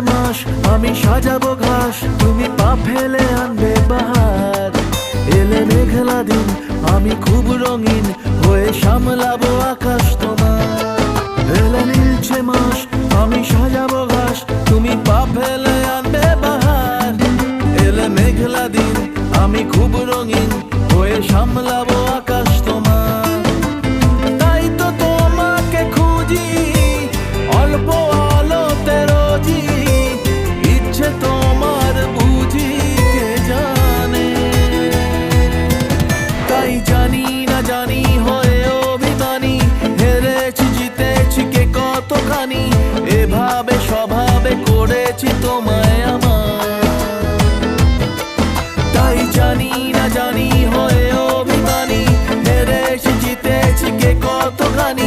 মাস, আমি সাজাবো ঘাস, তুমি পা ফেলে আনবে বাহার। এলে মেঘলা দিন, আমি খুব রঙিন হয়ে সামলাবো আকাশ তোমার। এলে মাস, আমি সাজাবো ঘাস, তুমি পা ফেলে আনবে বাহার। এলে মেঘলা দিন, আমি খুব রঙিন হয়ে সামলাবো আকাশ তোমার। তাই তো তোমাকে খুঁজি, অল্প মানি এভাবে স্বভাবে করেছি তোমায় আমার।